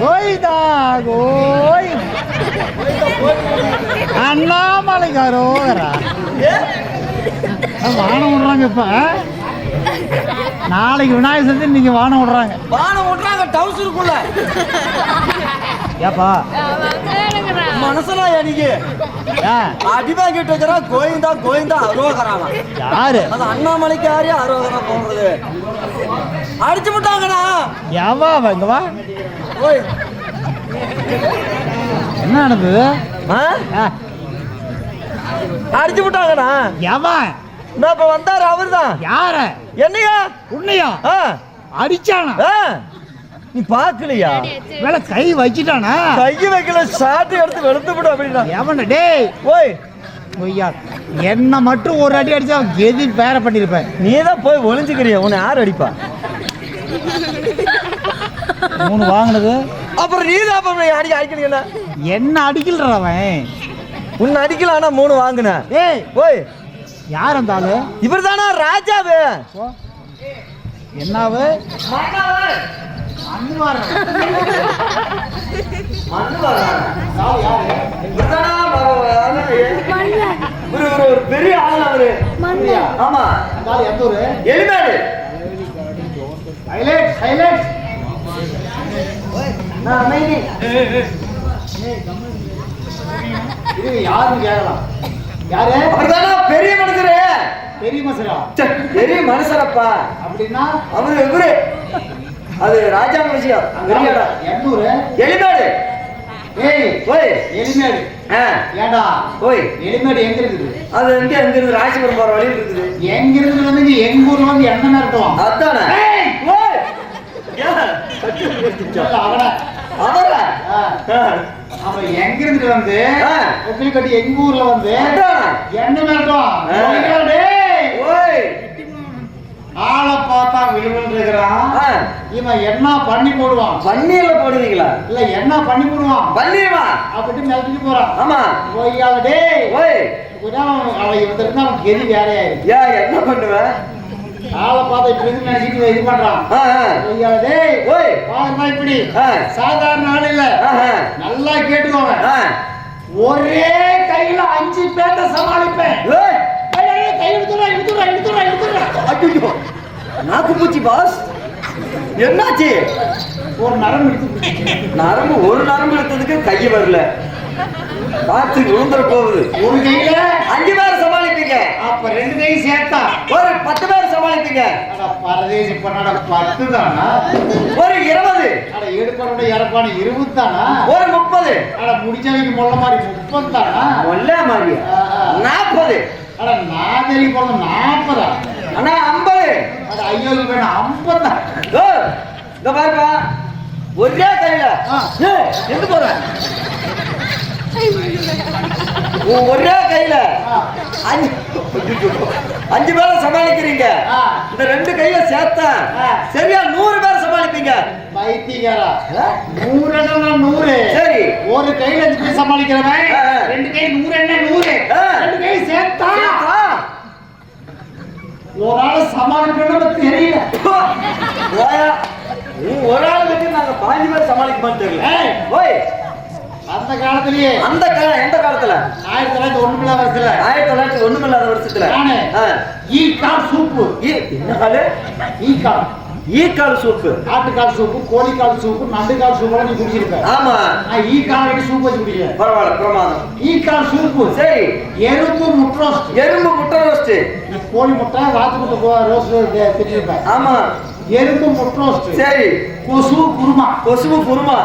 கோயிதா கோய் அண்ணாமலைக்காரோகரா வானம் விடுறாங்க இப்ப? நாளைக்கு விநாயகர் சதுர்த்தி இன்னைக்கு வானம் விடுறாங்க. வானம் விட்றாங்க டவுசருக்குள்ள ஏப்பா? மனசுல எனக்கு. ஏ அடிபா கிட்ட இருக்கிறா கோயிந்தா கோயிந்தா அரோகரானா யாரு? அது அண்ணாமலைக்கு யாரு அரோகரா போடுறது அடிச்சு எவா அவ இங்க வா. ஓய். என்ன நடந்தது? அடிச்சு விட்டாங்கண்ணா எவன் நான் இப்ப வந்தாரு அவர்தான் யார? என்னையா? உன்னையா? அடிச்சானா? நீ பாக்கலையா? வேலை கை வச்சிட்டானா? கையை வைக்கல ஷார்ட் எடுத்து வெளுத்து விடு அப்படின்னா. எவன டேய். ஓய். பொய்யா. என்ன மட்டும் ஒரு அடி அடிச்சா கெதி பேர பண்ணிருப்பேன். நீ தான் போய் ஒளிஞ்சுக்கிறிய? உன்னை யார் அடிப்பா? மூணு வாங்கினது. அப்புறம் நீ தான் அப்புறம் அடி அடிக்கிறீங்களா என்ன அடிக்கலடா அவன்? உன்னை அடிக்கல ஆனா மூணு வாங்கின. ஏய் ஓய். யார் அந்த ஆளு? இவர் தானா ராஜாவு. என்னாவு? ஒரு ஒரு ஒரு பெரிய ஆள் அவரு. ஆமா. எந்த ஊரு? எலிமேடு ஹைலைட் நான் அமைதி இது யாருன்னு கேட்கலாம். யாரு? அவர்தானா? பெரிய மனுஷரு. பெரிய ச்சே, பெரிய மனுஷரப்பா. அப்படின்னா? அவரு இவரு. அது ராஜா விஷயம் பெரிய இடம். எண்ணூறு. எலிமேடு. ஏய் ஓய் எலிமேடு. ஆ. ஏண்டா? ஓய் எலிமேடு எங்க இருக்குது? அது எங்க? எங்க இருந்து ராசிபுரம் போற வழி இருக்குது. எங்க இருந்து வந்து எங்க ஊர்ல வந்து என்ன நடத்துவோம் அதானே ஏய்! ஓய் ஏன்? கட்டி வச்சிருச்சா? அவன அவரா. அவன் எங்க இருந்து வந்து. ஒப்பிலி கட்டி எங்க ஊர்ல வந்து? என்ன! ஓய். ஆளை பார்த்தா விழுவில் இருக்கிறான். இவன் என்ன பண்ணி போடுவான்? பன்னீர்ல போடுவீங்களா? இல்ல என்ன பண்ணி போடுவான்? பன்னீர்மா அப்படின்னு மிளக்கிட்டு போறான். ஆமா. ஓய்யால டேய். ஓய். கொஞ்சம் அவன் அவன் இவன் அவன் கெதி வேறையாயிரு ஏன் என்ன பண்ணுவேன் ஆளை பார்த்தா இப்படி இருந்து நினைச்சிட்டு இது பண்றான். டேய் ஓய். பாருமா இப்படி. சாதாரண ஆள் இல்ல. நல்லா கேட்டுக்கோங்க. ஒரே கையில அஞ்சு பேர்த்த சமாளிப்பேன். கை எடுத்துடுறா எடுத்துடுறா எடுத்துடுறா எடுத்துடுறா ஐயோ நாக்கு பூச்சி பாஸ். என்னாச்சு? ஒரு நரம்பு. நரம்பு ஒரு நரம்பு எடுத்ததுக்கு கை வரல. காத்து விழுந்துற போகுது. ஒரு கையில அஞ்சு பேர் அப்ப ரெண்டு கை சேர்த்தா ஒரு பத்து பேர் சமாளிப்பீங்க. அட பரதேசி பண்ணாட பத்து தானா ஒரு இருபது. அட எடுப்பானோட இறப்பான இருபது தானா ஒரு முப்பது. அட முடிச்சவங்க முள்ள மாதிரி முப்பது தானா ஒல்ல மாதிரி. நாற்பது. அட நான் தெரிய போறது நாற்பதா? அண்ணா ஐம்பது. அட ஐயோ வேணும் ஐம்பதா? ஓ, இங்க பாருப்பா. ஒரே கையில எங்க போற? உன் ஒரே கையில. அஞ்சு அஞ்சு பேரை சமாளிக்கிறீங்க. இந்த ரெண்டு கைய சேர்த்தா. சரியா நூறு பேர் சமாளிப்பீங்க பைத்தியக்காரா ஆ? நூறு நூறு சரி ஒரு கையில அஞ்சு பேர் சமாளிக்கிறவன். ரெண்டு கை நூறு என்ன நூறு. ரெண்டு கை சேர்த்தா? ஒரு ஆள் சமாளிக்கணும் தெரியல ஓயா, நீ ஒரு ஆள் வச்சு நாங்க பாஞ்சு பேர் தெரியல ஏய். ஓய் அந்த காலத்திலேயே அந்த காலம் எந்த காலத்துல? ஆயிரத்தி தொள்ளாயிரத்தி ஒண்ணுல வருஷத்துல. ஆயிரத்தி தொள்ளாயிரத்தி ஒண்ணுமில்லாத வருஷத்துல. ஈ கால் சூப்பு. ஈ- என்ன காலு? ஈ கால். ஈக்கால் சூப்பு. ஆட்டுக்கால் சூப்பு கோழிக்கால் சூப்பு நண்டுக்கால் சூப்பு நீ குடிச்சிருக்க ஆமா. நான் ஈ கால் வச்சு சூப் வச்சு குடிக்கிறேன். பரவாயில்ல பிரமாதம். ஈ கால் சூப்பு. சரி. எறும்பு முட்ரோஸ்ட் எறும்பு முட்டை ரோஸ்ட் கோழி முட்டை வாத்து முட்டை ரோஸ்ட் திட்டிருப்பேன் ஆமா. எறும்பு முட்ரோஸ்ட் சரி. கொசு குருமா. கொசுவு குருமா.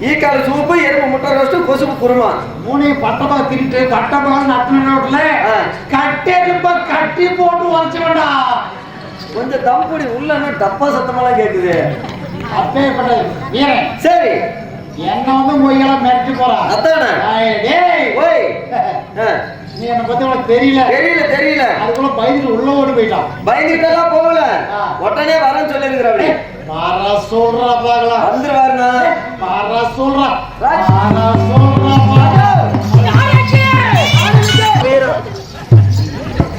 ஈக்கால் சூப்பு எறும்பு முட்டை ரோஸ்ட் கொசுவு குருமா. மூணையும் பட்டமா திரிட்டு பட்டமா நட்டு ரோட்ல ஆ. கட்டெரும்ப கட்டி போட்டு உரைச்ச வேண்டாம் கொஞ்சம் தம்புடி உள்ள டப்பா சத்தமெல்லாம் கேக்குது. அப்பேற்பட்ட வீரன் சரி. என்ன வந்து மொய்யெல்லாம் மிரட்டி போறான் அதானே. டேய். ஓய். நீ என்ன பத்தி உனக்கு தெரியல. தெரியல தெரியல. அதுக்குள்ள பயந்துட்டு உள்ள ஓடி போயிட்டான். பயந்துட்டெல்லாம் போகல. உடனே வரேன்னு சொல்லிருக்கிற அப்படி மாறா சொல்றா பாக்கலாம் வந்துருவாருண்ணா. மாறா சொல்றா. மாறா சொல்றா.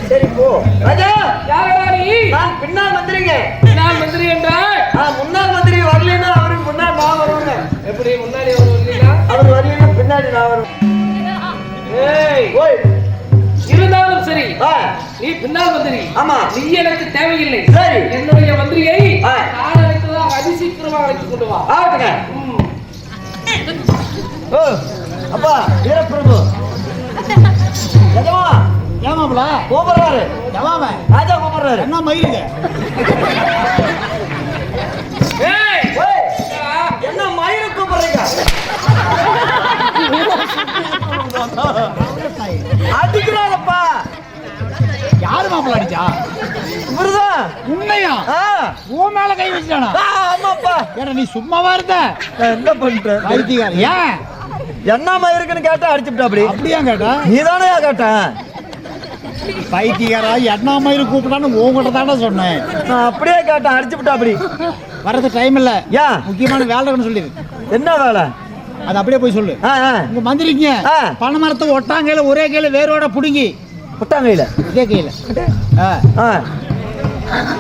சரி போ. ராஜா. யாரடா நீ நான் பின்னால் மந்திரிங்க நான் மந்திரி என்றால் முன்னாள் மந்திரி வரல எப்படி முன்னாடி அவர் வரலீங்களா அவர் வரலன்னா பின்னாடி நான் வருவேன். ஏய் ஓய். இருந்தாலும் சரி நீ பின்னால் மந்திரி ஆமா. நீ எனக்கு தேவையில்லை. சரி. என்னுடைய மந்திரியை அழைத்து கொண்டு வா. ஆகட்டுங்க. ஓ அப்பா வீரப்பிரபு. எஜமா ஏமாப்ல கூப்பிடுறாரு எவாம ராஜா கூப்பிடுறாரு என்ன மயிலுங்க. என்ன மயிறு கூப்பிடுறீங்க? அடிக்கிறாரப்பா யாரு மாப்பிள்ள அடிச்சா? இவருதான். உண்மையா? உன் மேல கை வச்சுட்டானா? ஆ, ஆமாப்பா ஏடா நீ சும்மாவா இருந்த? நான் என்ன வைத்தியக்கார ஏன்? என்ன மயிருக்குன்னு கேட்டா அடிச்சுட்டா அப்படி அப்படியா கேட்டா? நீதானே கேட்டேன் பைத்தியக்காரா என்ன மயிறு கூப்பிட்டான்னு உங்ககிட்ட தானே சொன்னேன். நான் அப்படியே கேட்டேன் அடிச்சுட்டா அப்படி வரது டைம் இல்ல. ஏன் முக்கியமான வேலை இருக்குன்னு சொல்லிடு. என்ன வேலை? அது அப்படியே போய் சொல்லு. உங்க மந்திரிங்க ஆ. பனை மரத்தை ஒட்டாங்கையில ஒரே கையில வேரோட புடுங்கி புட்டாங்கையில இதே கையில. ஆ.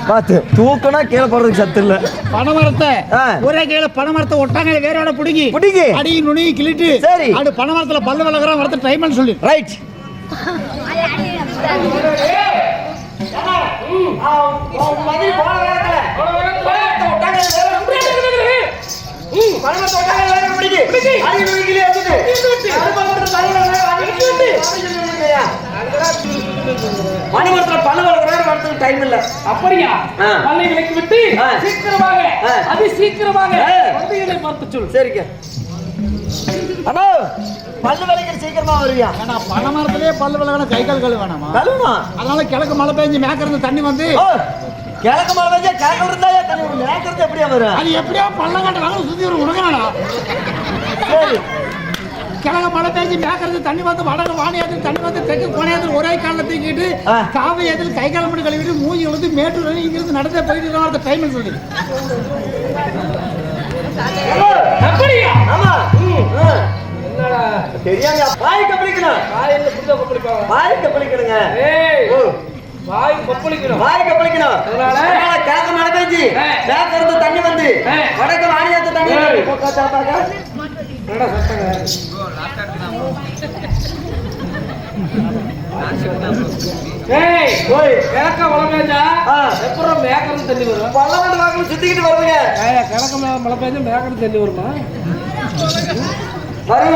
பார்த்து தூக்கனா கீழே போடுறதுக்கு சத்து இல்ல பனை மரத்தை ஆ. ஒரே கையில பனை மரத்தை ஒட்டாங்கையில வேரோட புடுங்கி பிடிங்கி அடி நுனி கிளிட்டு சரி. அது பனை மரத்துல பல்லு விளக்குறான் வரது டைம் சொல்லி ரைட் மணிமரத்துல டைம் இல்ல அப்படியா. பல்லை விலக்கி விட்டு. சீக்கிரமாக. அதி சீக்கிரமாக ஆ. மந்திரிகளை பார்த்து சொல் சரிங்க அண்ணா பல்லு விளக்கிற சீக்கிரமா வருவியா ஏன்னா பனை மரத்திலே பல்லு விளக்கணும் கை கால் கழுவு வேணாமா கழுவா அதனால கிழக்கு மழை பெஞ்சு மேக்கிருந்து தண்ணி வந்து கிழக்கு மழை பெஞ்சா கிழக்கு இருந்தா தண்ணி வரும். நேக்கிறது எப்படியா வரும் அது எப்படியோ பள்ளம் கட்டுறாங்க சுத்தி ஒரு உடங்கடா சரி கிழக்கு மழை பெஞ்சு மேக்கிறது தண்ணி வந்து வடக்கு வாணியாத்து தண்ணி வந்து தெற்கு கோணையாத்து ஒரே காலில் தூக்கிட்டு ஆ. காவை எதில் கை கால் மட்டும் கழுவிட்டு மூஞ்சி வந்து மேட்டூர் வரைக்கும் இங்கிருந்து நடந்தே போயிட்டு இருக்கோம் டைம் சொல்லி. தெரியாங்க வாய் கொப்பளிப்பாங்க வாய் கப்பலிக்கணுங்க ஏய் ஓ. வாய் கொப்பளிக்கணும் வாய் கப்பலிக்கணும் அதனால? கிழக்கு மழை பெஞ்சு தண்ணி வந்து. வடக்கு வாணியாத்து தண்ணி மேக்கரம் தண்ணி வரும் பல்லவண்டு வாக்குல சுத்திக்கிட்டு வருவீங்க கிழக்க மழை- பெஞ்சா மேக்கரம் தண்ணி வருமா? வரும்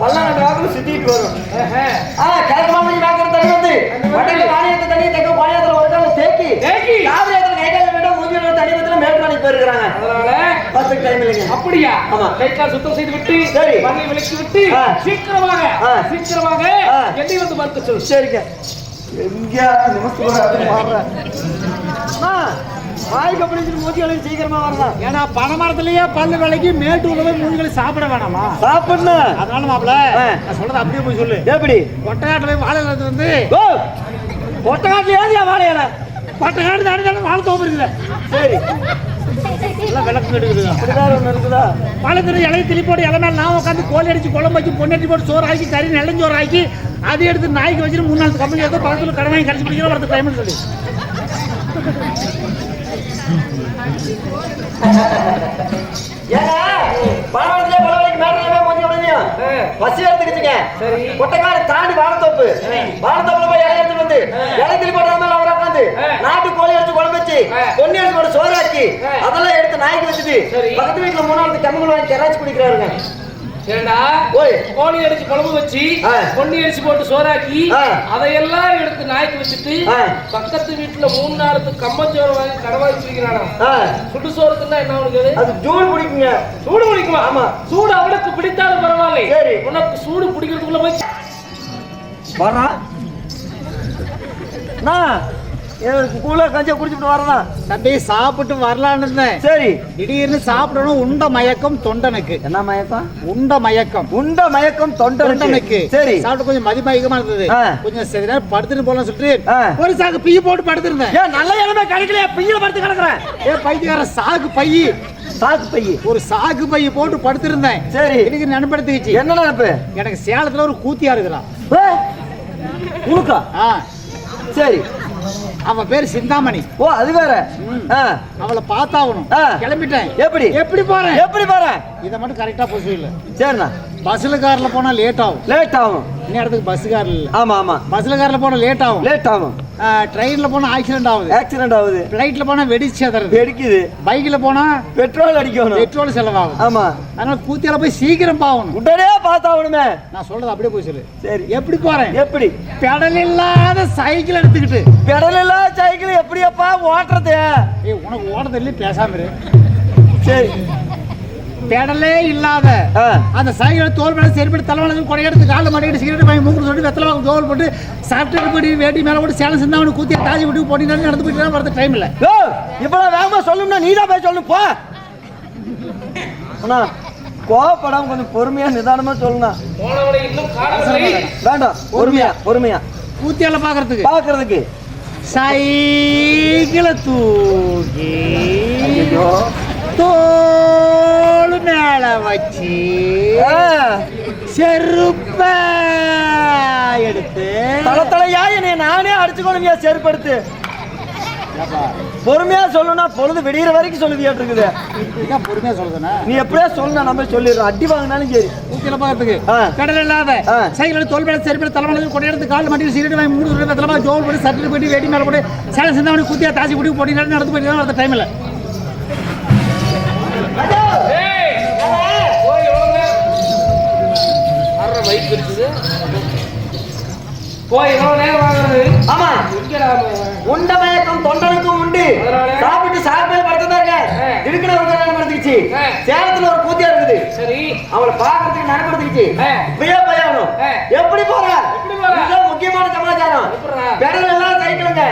பல்லவண்டு வாக்குல சுத்திக்கிட்டு வரும். ஏஹே. ஆ கிழக்கு மழை மேற்கு தண்ணி வந்து. வாணியாத்து தண்ணி தெற்கு வாணியாத்துல ஒரு காலம் தேக்கி. தேக்கி. காவிரி ஆத்துல கை கால விட மூஞ்சி தண்ணி வாணிக்கு போயிருக்கிறாங்க அதனால பத்துக்கு டைம் இல்லைங்க. அப்படியா? ஆமா. கை கால் சுத்தம் செய்து விட்டு சரி. மண்ணை விலக்கி விட்டு. சீக்கிரமாக. சீக்கிரமாக. என்னை வந்து பார்த்து சொல் சரிங்க. எங்க வாய் கப்பலிச்சு மூஞ்சி வளைஞ்சு சீக்கிரமா வரலாம். ஏன்னா பனை மரத்திலேயே பல்லு விலைக்கு மேட்டூர்ல போய் மூஞ்சிகளை சாப்பிட வேணாமா? சாப்பிடணும். அதனால மாப்பிள. நான் சொல்றது அப்படியே போய் சொல்லு. எப்படி? கொட்டையாட்டில் போய் வாழை வந்து ஓ. ஒட்டகாட்டுல ஏதியா வாழையில கொட்டையாட்டு தாண்டி தாண்டி வாழை தோப்பு இருக்குல்ல சரி. திரு இலையை திளி போட்டு இலை மேல நான் உட்காந்து கோழி அடிச்சு குழம்பு வச்சு பொண்ணட்டி போட்டு சோறு ஆக்கி கறி நெல்லஞ்சோறு ஆக்கி அதை எடுத்து நாய்க்கு வச்சுட்டு மூணு நாள் கம்பெனி எடுத்து பக்கத்தில் கடை வாங்கி கடிச்சு பிடிக்கிற வரது டைம்னு சொல்லி. பசி எடுத்துக்கிச்சுங்க. சரி. கொட்டைக்காடு தாண்டி வாழைத்தோப்பு. வாழைத்தோப்புல போய் இலை எடுத்து வந்து இலைத்திரி போடுற மேல ஆ. நாட்டு கோழி எடுத்து குழம்பு வச்சு. பொன்னி எடுத்து போட்டு சோறாக்கி. அதெல்லாம் எடுத்து நாய்க்கு வச்சுட்டு. பக்கத்து வீட்டுல மூணாவது கம்மங்கள் வாங்கி கராச்சி குடிக்கிறாருங்க ஏண்டா கோழி அடிச்சு குழம்பு வச்சு. பொன்னி அடிச்சு போட்டு சோறாக்கி. அதையெல்லாம் எடுத்து நாய்க்கு வச்சுட்டு. பக்கத்து வீட்டுல மூணு நாளுக்கு கம்பஞ்சோறு வாங்கி கடை வச்சிருக்கிறானா ஆ, சுடு சோறுக்குன்னா என்ன உனக்கு அது? ஜூல் பிடிக்குங்க சூடு பிடிக்குமா ஆமா. சூடு அவனுக்கு பிடித்தாலும் பரவாயில்லை சரி. உனக்கு சூடு பிடிக்கிறதுக்குள்ள போய் வர்றான் நான் கூலா கஞ்சா குடிச்சுட்டு வரதான் தம்பி சாப்பிட்டு வரலான்னு இருந்தேன். சரி. திடீர்னு சாப்பிடணும். உண்ட மயக்கம் தொண்டனுக்கு. என்ன மயக்கம்? உண்ட மயக்கம். உண்ட மயக்கம் தொண்டனுக்கு. சரி. சாப்பிட்டு கொஞ்சம் மதிமயக்கமா இருந்தது. கொஞ்சம் சரி நேரம் படுத்துட்டு போலாம் சொல்லிட்டு. ஒரு சாக்கு பீ போட்டு படுத்திருந்தேன். ஏன் நல்ல இடமே கிடைக்கலையா. பிய்யில படுத்து கிடக்குறேன். ஏ பைத்தியக்கார சாக்கு பையி சாக்கு பையி ஒரு சாக்கு பைய போட்டு படுத்திருந்தேன். சரி. எனக்கு நினைப்படுத்திக்கிச்சு என்ன நினைப்பு எனக்கு சேலத்துல ஒரு கூத்தியா இருக்கிறான் உனக்கா சரி. அவன் பேர் சிந்தாமணி. ஓ அது வேற. அவளை பார்த்தாகணும். கிளம்பிட்டேன். எப்படி? எப்படி போறேன் எப்படி போற இதை மட்டும் கரெக்டா போய் சரிண்ணா. பஸ்ல கார்ல போனா லேட் ஆகும் லேட் ஆகும் இன்னும் இடத்துக்கு பஸ் கார் இல்ல. ஆமா ஆமா. பஸ்ல கார்ல போனா லேட் ஆகும் லேட் ஆகும் ட்ரெயின்ல போனா ஆக்சிடென்ட் ஆகுது. ஆக்சிடென்ட் ஆகுது. ஃபிளைட்ல போனா வெடிச்சு வெடிக்குது. பைக்ல போனா பெட்ரோல் அடிக்கணும். பெட்ரோல் செலவாகும் ஆமா. அதனால கூத்தியால போய் சீக்கிரம் பாவணும். உடனே பார்த்தாகணுமே. நான் சொல்றது அப்படியே போய் சொல்லு. சரி. எப்படி போறேன்? எப்படி? பெடல் இல்லாத சைக்கிள் எடுத்துக்கிட்டு. பெடல் இல்ல சைக்கிள் எப்படியப்பா ஓட்டுறது? ஏய் உனக்கு ஓட தெரியல பேசாம இரு. சரி. பெடலே இல்லாத. அந்த சைக்கிள் தோல் மேல செருப்பிட்டு தலைவலி கொடையெடுத்து காலில் மாட்டிக்கிட்டு சிகரெட் வாங்கி மூக்கு சொல்லிட்டு வெத்தலை வாங்க தோல் போட்டு சாப்பிட்டு போய் வேட்டி மேலே போட்டு சேலம் சிந்தாமணி கூத்தி தாஜி விட்டு போட்டினாலும் நடந்து போயிட்டு வரது டைம் இல்லை. இவ்வளவு வேகமா சொல்லணும்னா நீ தான் போய் சொல்லணும் போ. அண்ணா கோவப்படாம கொஞ்சம் பொறுமையா நிதானமா சொல்லணும் வேண்டாம் பொறுமையா பொறுமையா. கூத்தியால பாக்குறதுக்கு. பாக்குறதுக்கு. சைக்கிளை தூக்கி ஐயோ மேல வச்சு செருப்ப எடுத்து. தல தலையா என்னை நானே அடிச்சுக்கணுமியா செருப்படுத்து. பொறுமையா சொல்லணும்னா பொழுது விடிகிற வரைக்கும் சொல்லுவியாட்டு இருக்குது பொறுமையா சொல்றேன்னா நீ எப்படியா சொல்லணும் நம்ம சொல்லிடுறோம். அடி வாங்கினாலும் சரி. பாக்குறதுக்கு ஆ. கடல் இல்லாத. சைக்கிள் தோல் மேல செருப்பில் தலைவலி கொடையெடுத்து கால் மாட்டி சிகரெட் வாங்கி மூணு வாங்கி ஜோல் போட்டு சட்டில் போட்டு வேட்டி மேலே போட்டு சேலம் சிந்தாமணி கூத்தியா தாஜி விட்டு போட்டினாலும் நடந்து போயிட்டு வரது டைம் ஆமா எங்கடா அவன்? உண்ட மயக்கம் தொண்டனுக்கும் உண்டு? சாப்பிட்டு சாப்பிட்டு படுத்ததா இருக்க ஆ. இருக்கிற ஒரு. சேலத்துல ஒரு கூத்தியா இருக்குது சரி அவளை பாக்குறதுக்கு நடப்படுத்துக்கிச்சு ஆ. விய பயானம். எப்படி போற முக்கியமான சமாச்சாரம்? பெடல் எல்லாம் சைக்கிளுங்க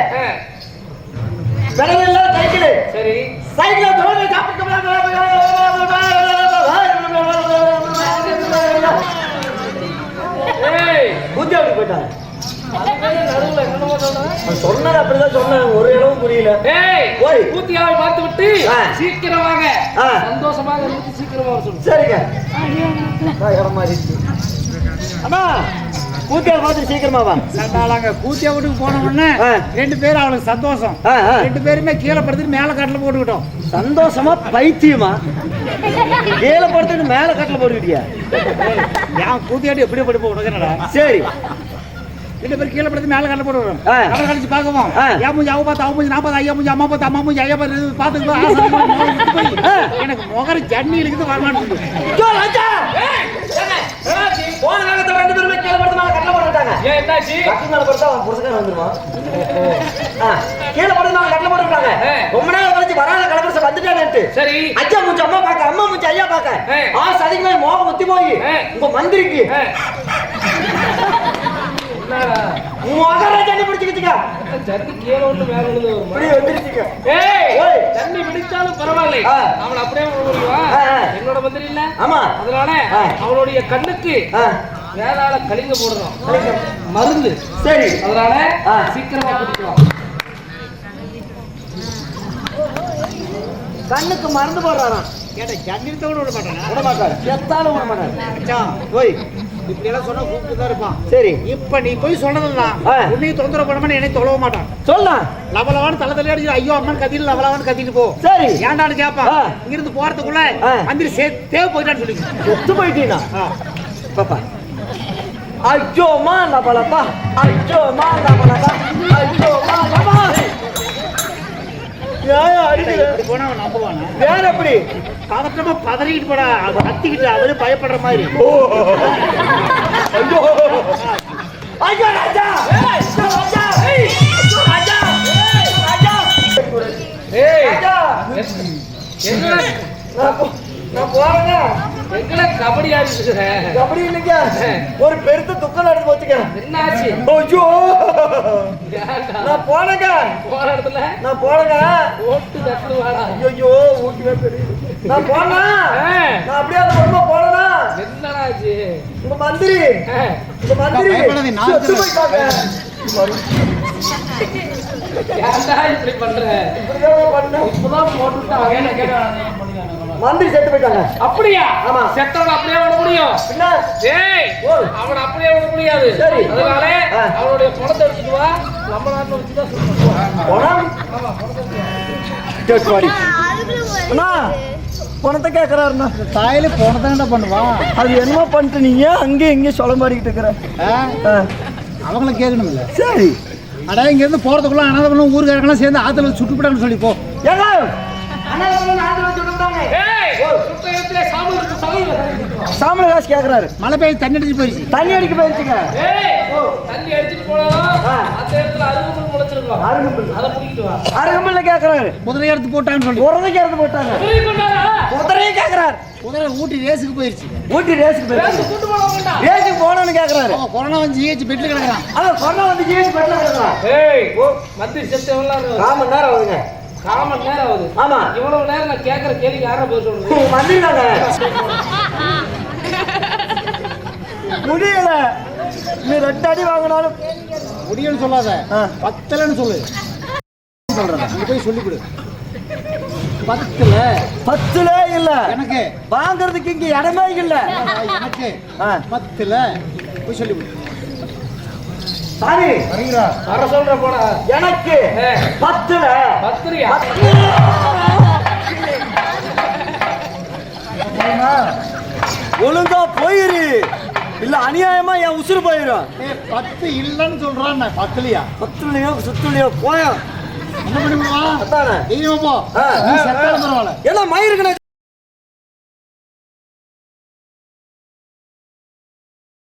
பெடல் எல்லாம் சைக்கிள் சரி சைக்கிள் தொடர்ந்து சாப்பிட்டு கூத்தி அப்படி போயிட்டாங்க என்னமோ சொன்னா? அவன் சொன்னது அப்படிதான் சொன்னாங்க ஒரு இடமும் புரியல ஓய். பூத்தியாவை பார்த்து விட்டு. சீக்கிரம் வாங்க. சந்தோஷமாக இருந்து சீக்கிரம் வாங்க சொல்லு சரிங்க இடம் மாறிடுச்சு. அம்மா கூத்தியார் பார்த்து சீக்கிரமா வா சண்டாளாங்க கூத்தியா வீட்டுக்கு போன உடனே. ரெண்டு பேரும் அவளுக்கு சந்தோஷம். ரெண்டு பேருமே கீழே படுத்துட்டு மேல காட்டுல போட்டுக்கிட்டோம் சந்தோஷமா பைத்தியமா கீழே படுத்துட்டு மேல கட்டில போட்டுக்கிட்டியா ஏன் கூத்தியாட்டி எப்படி படுப்போம் உனக்கு சரி ரெண்டு பேரும் கீழே படுத்து மேல போட்டுக்கிறோம் ஆ. அவரை கழிச்சு பார்க்கவும். என் மூஞ்சி அவ பார்த்து அவ மூஞ்சி நான் பார்த்து ஐயா மூஞ்சி அம்மா பார்த்து அம்மா மூஞ்சி ஐயா பார்த்து ஆ. எனக்கு முகர ஜன்னி இருக்குது ராஜா! போன ரெண்டு பேருமே கீழே படுத்து மேல கட்டில போட்டுக்கிட்டாங்க ஏன் என்னாச்சு? கட்டு மேல படுத்தா அவன் புருஷக்காரன் வந்துருவான். ஆ, கீழே படுத்து மேல ஆ. ரொம்ப நேரம் கழிச்சு வராத கலப்பரச வந்துட்டானேன்ட்டு சரி. அச்சா மூச்சு அம்மா பாக்க அம்மா மூச்சு ஐயா பாக்க ஆ. சதிக்கு மேல மோகம் முத்தி போய். உங்க மந்திரிக்கு. என்னடா? மகராஜாண்டி பிடிச்சுக்கிச்சுக்க. சட்டி கீழே ஒன்று மேல விழுந்து வருமா? இப்படி வந்துருச்சுக்க. ஏய். தண்ணி பிடிச்சாலும் பரவாயில்லை. ஆ. அவன் அப்படியே. என்னோட மந்திரி இல்ல. ஆமா. அதனால ஆ. அவனுடைய கண்ணுக்கு ஆ, வேளாள கலிங்க கலிங்க. மருந்து. சரி. அதனால. சீக்கிரமா குடிக்கலாம். கண்ணுக்கு மருந்து போடுறாராம். கேட்ட ஜன்னி கூட விட மாட்டேனா? விட மாட்டாரு. எத்தாலும் விட மாட்டாரு. ஓய். இப்படி எல்லாம் சொன்னா கூப்பிட்டு தான் இருப்பான். சரி. இப்ப நீ போய் சொன்னதுதான் ஆ. உன்னையும் தொந்தரவு பண்ண என்னை தொலைவ மாட்டான். சொல்லலாம் லவலவான்னு தலை தலையா அடிச்சு ஐயோ அம்மன் கத்திட்டு லவலவான்னு கத்திட்டு போ. சரி. ஏன்டான்னு கேட்பான். இங்கிருந்து போறதுக்குள்ள. மந்திரி தேவை போயிட்டான்னு சொல்லி செத்து போயிட்டீனா பாப்பா. ஐயோ மா லபலப்பா ஐயோ மா லபலப்பா ஐயோ மா ஏன் அடிக்கிற இப்படி போனா அவன் நம்புவானா வேற எப்படி பதட்டமா பதறிக்கிட்டு போடா அது அத்திக்கிட்டு அவரு பயப்படுற மாதிரி. ஓ. ஐயோ. ராஜா! ராஜா! ராஜா! ராஜா! ஏய் ராஜா! நான் போ- நான் போறேங்க எங்கடா கபடி ஆடிட்டு அப்படி இல்லைங்க. ஒரு பெருத்த துக்கம் நடந்து போச்சுங்க என்ன ஆச்சு ஐயோ? நான் போனேங்க. போற இடத்துல? நான் போனேங்க. ஓட்டு தட்டு வாடா ஐயோ தெரியுது நான் போனா. நான் அப்படியே அந்த போனா என்னடா ஆச்சு உங்க மந்திரி. உங்க மந்திரி. செத்து. போயிட்டாங்க இப்படி பண்ற? இப்படிதான் பண்ணேன். இப்பதான் போட்டுட்டாங்க மந்திரி செத்து போயிட்டாங்க. அப்படியா? ஆமா. செத்தவன் அப்படியே விட முடியும். என்ன ஏய். அவன் அப்படியே விட முடியாது. சரி. அதனால. அவனுடைய பணத்தை எடுத்துட்டு வா. நம்ம நாட்டில் வச்சுதான் பாடி அண்ணா பணத்தை கேட்கறாருண்ணா தாயில போனதான்டா பண்ணுவான் அது என்னமோ பண்ணிட்டு நீங்க அங்கேயும் இங்கேயும் சொல்ல மாட்டிக்கிட்டு இருக்கிற அவங்கள கேட்கணும்ல. சரி. அடா இங்க இருந்து போறதுக்குள்ள அனாதவனும் ஊருக்காரங்களாம் சேர்ந்து ஆத்துல வந்து சுட்டுப்பிட்டாங்கன்னு சொல்லி போ. ஏங்க? காசு கேட்கறாரு மழை பெய்ய தண்ணி அடிச்சு போயிடுச்சு தண்ணி அடிக்க போயிருச்சுங்க. ஏய், தண்ணி அடிச்சிட்டு போனாலும் ஆ. அந்த இடத்துல அருகம்புல் முளைச்சிருக்கும். அருகம்புல். அதை பிடிக்கிட்டு வா. அருகம்புல்ல கேட்கறாரு குதிரை எடுத்து போட்டான்னு சொல்லி. உரதைக்கு இறந்து போட்டாங்க? குதிரையே கேட்கறாரு குதிரை ஊட்டி ரேஸுக்கு போயிருச்சு. ஊட்டி ரேஸுக்கு வேண்டாம். ரேஸுக்கு போனோன்னு கேட்கறாரு அவன் கொரோனா வந்து ஜிஹெச் பெட்ல கிடக்குறான். அவன் கொரோனா வந்து ஜிஎஸ் பெட்ல இருக்கிறான் ஏய், ஓ, மத்திய ஆகுது? கால் மணி நேரம் ஆகுதுங்க கால் மணி நேரம் ஆகுது. ஆமா. இவ்வளவு நேரம் நான் கேட்கிற கேள்விக்கு யாரா பதில் சொல்றது? வந்துருக்காங்க. முடியல. நீ ரெண்டு அடி வாங்கினாலும் முடியும்னு சொல்லாத. ஆ. பத்தலன்னு சொல்லு. சொல்றேன் அங்க போய் சொல்லி கொடு. பத்துல? பத்துல இல்ல. எனக்கு. வாங்குறதுக்கு இங்க இடமே இல்ல. எனக்கு. ஆ. பத்துல. போய் சொல்லி கொடு. சாமி வர சொல்ற போடா. எனக்கு ஏ, பத்துல. பத்திரியா? ஒழுங்கா போயிரு. இல்ல அநியாயமா என் உசுறு போயிரும். ஏ பத்து இல்லைன்னு சொல்றான் நான் பத்துலையா? பத்துலயோ சுத்துலயோ போயும் என்ன பண்ணி விடுவான் அதானே? தைரியமா போ ஆ, நீ செத்தாலும் பரவாயில்ல. எல்லாம் மயிருக்குன்னு